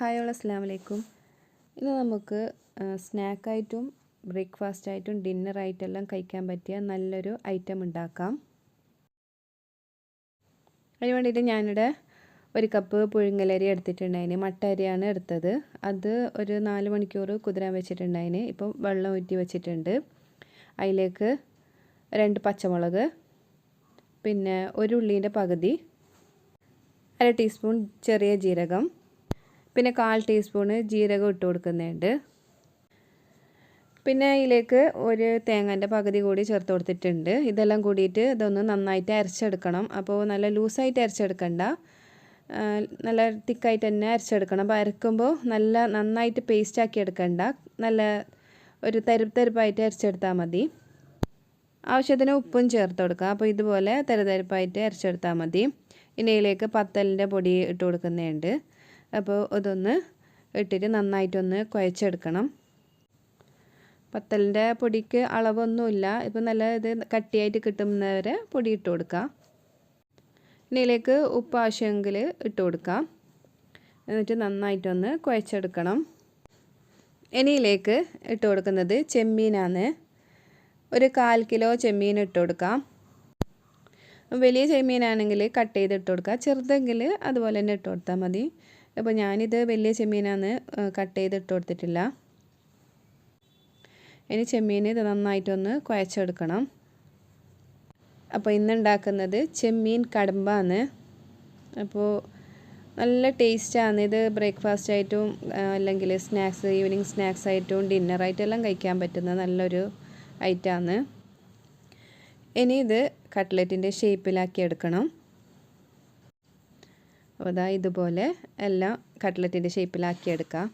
Hi all അസ്സാം വലൈക്കും ഇന്ന് നമുക്ക് സ്നാക്കായിട്ടും ബ്രേക്ക്ഫാസ്റ്റായിട്ടും ഡിന്നറായിട്ടെല്ലാം കഴിക്കാൻ പറ്റിയ നല്ലൊരു ഐറ്റം ഉണ്ടാക്കാം. അതിന് വേണ്ടിയിട്ട് ഞാനിവിടെ ഒരു കപ്പ് പുഴുങ്ങലരി എടുത്തിട്ടുണ്ടായിന്. മട്ട അരിയാണ് എടുത്തത്. അത് ഒരു നാല് മണിക്കൂർ കുതിരാൻ വെച്ചിട്ടുണ്ടായിന്. ഇപ്പം വെള്ളം ഊറ്റി വെച്ചിട്ടുണ്ട്. അതിലേക്ക് രണ്ട് പച്ചമുളക് പിന്നെ ഒരു ഉള്ളീന്റെ പകുതി അര ടീസ്പൂൺ ചെറിയ ജീരകം പിന്നെ കാൽ ടീസ്പൂണ് ജീരകം ഇട്ട് കൊടുക്കുന്നുണ്ട്. പിന്നെ ഇതിലേക്ക് ഒരു തേങ്ങന്റെ പകുതി കൂടി ചേർത്ത് കൊടുത്തിട്ടുണ്ട്. ഇതെല്ലാം കൂടിയിട്ട് ഇതൊന്ന് നന്നായിട്ട് അരച്ചെടുക്കണം. അപ്പോൾ നല്ല ലൂസായിട്ട് അരച്ചെടുക്കണ്ട. നല്ല തിക്കായിട്ട് തന്നെ അരച്ചെടുക്കണം. അപ്പോൾ അരക്കുമ്പോൾ നല്ല നന്നായിട്ട് പേസ്റ്റ് ആക്കി എടുക്കണ്ട. നല്ല ഒരു തരുപ്പ് തരുപ്പായിട്ട് അരച്ചെടുത്താൽ മതി. ആവശ്യത്തിന് ഉപ്പും ചേർത്ത് കൊടുക്കുക. അപ്പോൾ ഇതുപോലെ തരുതരുപ്പായിട്ട് അരച്ചെടുത്താൽ മതി. ഇനിയിലേക്ക് പത്തലിന്റെ പൊടി ഇട്ട് കൊടുക്കുന്നുണ്ട്. അപ്പോൾ ഇതൊന്ന് ഇട്ടിട്ട് നന്നായിട്ടൊന്ന് കുഴച്ചെടുക്കണം. പത്തലിന്റെ പൊടിക്ക് അളവൊന്നുമില്ല. ഇപ്പം നല്ല ഇത് കട്ടിയായിട്ട് കിട്ടുന്നവരെ പൊടി ഇട്ട് കൊടുക്കുക ഇനിയിലേക്ക് ഉപ്പ് ആവശ്യമെങ്കിൽ ഇട്ട് കൊടുക്കാം. എന്നിട്ട് നന്നായിട്ടൊന്ന് കുഴച്ചെടുക്കണം. ഇനിയിലേക്ക് ഇട്ട് കൊടുക്കുന്നത് ചെമ്മീനാണ്. ഒരു കാൽ കിലോ ചെമ്മീൻ ഇട്ട് കൊടുക്കാം. വലിയ ചെമ്മീനാണെങ്കിൽ കട്ട് ചെയ്ത് ഇട്ട് കൊടുക്കുക ചെറുതെങ്കിൽ അതുപോലെ തന്നെ ഇട്ട് കൊടുത്താൽ മതി. അപ്പോൾ ഞാനിത് വലിയ ചെമ്മീനാന്ന് കട്ട് ചെയ്ത് ഇട്ട് കൊടുത്തിട്ടില്ല. ഇനി ചെമ്മീൻ ഇത് നന്നായിട്ടൊന്ന് കുഴച്ചെടുക്കണം. അപ്പോൾ ഇന്ന് ഉണ്ടാക്കുന്നത് ചെമ്മീൻ കടമ്പാണ്. അപ്പോൾ നല്ല ടേസ്റ്റാണ്. ഇത് ബ്രേക്ക്ഫാസ്റ്റ് ആയിട്ടും അല്ലെങ്കിൽ സ്നാക്സ് ഈവനിങ് സ്നാക്സ് ആയിട്ടും ഡിന്നറായിട്ടെല്ലാം കഴിക്കാൻ പറ്റുന്ന നല്ലൊരു ഐറ്റമാണ് ഇനി ഇത് കട്ട്ലറ്റിന്റെ ഷേപ്പിലാക്കി എടുക്കണം. അപ്പോൾ അതാ ഇതുപോലെ എല്ലാം കട്ട്ലറ്റിന്റെ ഷേപ്പിലാക്കി എടുക്കാം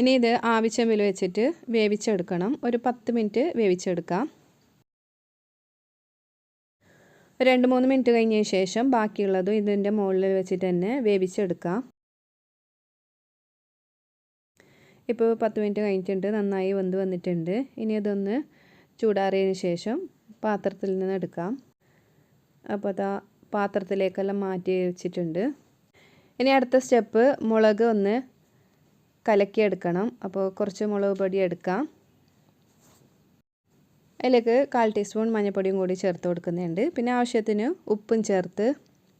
ഇനി ഇത് ആവശ്യമിൽ വെച്ചിട്ട് വേവിച്ചെടുക്കണം. ഒരു പത്ത് മിനിറ്റ് വേവിച്ചെടുക്കാം. രണ്ട് മൂന്ന് മിനിറ്റ് കഴിഞ്ഞ ശേഷം ബാക്കിയുള്ളതും ഇതിന്റെ മുകളിൽ വെച്ചിട്ട് തന്നെ വേവിച്ചെടുക്കാം. ഇപ്പോൾ പത്ത് മിനിറ്റ് കഴിഞ്ഞിട്ടുണ്ട്. നന്നായി വെന്ത് വന്നിട്ടുണ്ട്. ഇനി അതൊന്ന് ചൂടാറിയതിന് ശേഷം പാത്രത്തിൽ നിന്ന് എടുക്കാം. അപ്പോൾ അതാ പാത്രത്തിലേക്കെല്ലാം മാറ്റി വെച്ചിട്ടുണ്ട്. ഇനി അടുത്ത സ്റ്റെപ്പ് മുളക് ഒന്ന് കലക്കിയെടുക്കണം. അപ്പോൾ കുറച്ച് മുളക് പൊടി എടുക്കാം. അതിലേക്ക് കാൽ ടീസ്പൂൺ മഞ്ഞൾപ്പൊടിയും കൂടി ചേർത്ത് കൊടുക്കുന്നുണ്ട്. പിന്നെ ആവശ്യത്തിന് ഉപ്പും ചേർത്ത്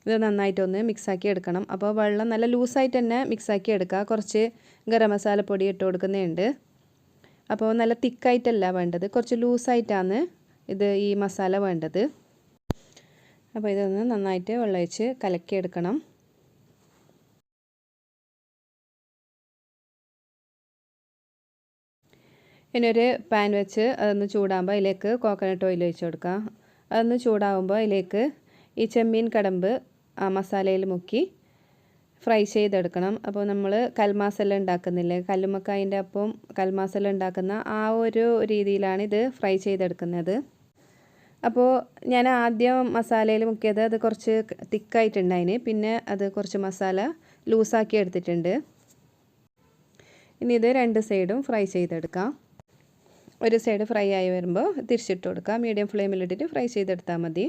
ഇത് നന്നായിട്ടൊന്ന് മിക്സാക്കി എടുക്കണം. അപ്പോൾ വെള്ളം നല്ല ലൂസായിട്ട് തന്നെ മിക്സാക്കി എടുക്കുക. കുറച്ച് ഗരം മസാലപ്പൊടി പൊടി ഇട്ട് കൊടുക്കുന്നുണ്ട്. അപ്പോൾ നല്ല തിക്കായിട്ടല്ല വേണ്ടത്. കുറച്ച് ലൂസായിട്ടാണ് ഇത് ഈ മസാല വേണ്ടത്. അപ്പോൾ ഇതൊന്ന് നന്നായിട്ട് വെള്ളമൊഴിച്ച് കലക്കിയെടുക്കണം. ഇനി ഒരു പാൻ വെച്ച് അതൊന്ന് ചൂടാകുമ്പോൾ അതിലേക്ക് കോക്കനട്ട് ഓയിൽ ഒഴിച്ച് കൊടുക്കുക അതൊന്ന് ചൂടാകുമ്പോൾ അതിലേക്ക് ഈ ചെമ്മീൻ കടമ്പ് ആ മസാലയിൽ മുക്കി ഫ്രൈ ചെയ്തെടുക്കണം. അപ്പോൾ നമ്മൾ കൽമാസെല്ലാം ഉണ്ടാക്കുന്നില്ലേ? കല്ലുമക്കായിന്റെ അപ്പം കൽമാസെല്ലാം ഉണ്ടാക്കുന്ന ആ ഒരു രീതിയിലാണ് ഇത് ഫ്രൈ ചെയ്തെടുക്കുന്നത്. അപ്പോൾ ഞാൻ ആദ്യം മസാലയിൽ മുക്കിയത് അത് കുറച്ച് തിക്കായിട്ടുണ്ടായിന്. പിന്നെ അത് കുറച്ച് മസാല ലൂസാക്കി എടുത്തിട്ടുണ്ട്. ഇനി ഇത് രണ്ട് സൈഡും ഫ്രൈ ചെയ്തെടുക്കാം. ഒരു സൈഡ് ഫ്രൈ ആയി വരുമ്പോൾ തിരിച്ചിട്ട് കൊടുക്കാം. മീഡിയം ഫ്ലെയിമിലിട്ടിട്ട് ഫ്രൈ ചെയ്തെടുത്താൽ മതി.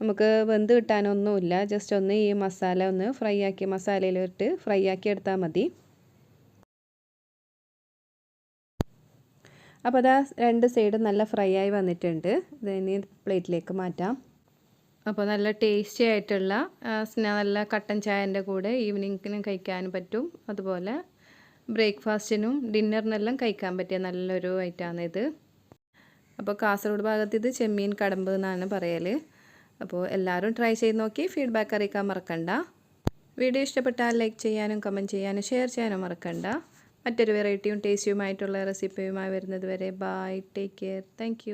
നമുക്ക് വെന്ത് കിട്ടാനൊന്നുമില്ല. ജസ്റ്റ് ഒന്ന് ഈ മസാല ഒന്ന് ഫ്രൈ ആക്കി മസാലയിലിട്ട് ഫ്രൈ ആക്കി എടുത്താൽ മതി. അപ്പോൾ അതാ രണ്ട് സൈഡും നല്ല ഫ്രൈ ആയി വന്നിട്ടുണ്ട്. ഇതിനി പ്ലേറ്റിലേക്ക് മാറ്റാം. അപ്പോൾ നല്ല ടേസ്റ്റി ആയിട്ടുള്ള നല്ല കട്ടൻ ചായന്റെ കൂടെ ഈവനിങ്ങിനും കഴിക്കാൻ പറ്റും. അതുപോലെ ബ്രേക്ക്ഫാസ്റ്റിനും ഡിന്നറിനെല്ലാം കഴിക്കാൻ പറ്റിയ നല്ലൊരു ഐറ്റമാണ് ഇത്. അപ്പോൾ കാസർഗോഡ് ഭാഗത്ത് ഇത് ചെമ്മീൻ കടമ്പ് എന്നാണ് പറയൽ അപ്പോൾ എല്ലാവരും ട്രൈ ചെയ്ത് നോക്കി ഫീഡ്ബാക്ക് അറിയിക്കാൻ മറക്കണ്ട. വീഡിയോ ഇഷ്ടപ്പെട്ടാൽ ലൈക്ക് ചെയ്യാനും കമന്റ് ചെയ്യാനും ഷെയർ ചെയ്യാനും മറക്കണ്ട. മറ്റൊരു വെറൈറ്റിയും ടേസ്റ്റിയുമായിട്ടുള്ള റെസിപ്പിയുമായി വരുന്നത് വരെ ബൈ ടേക്ക് കെയർ താങ്ക്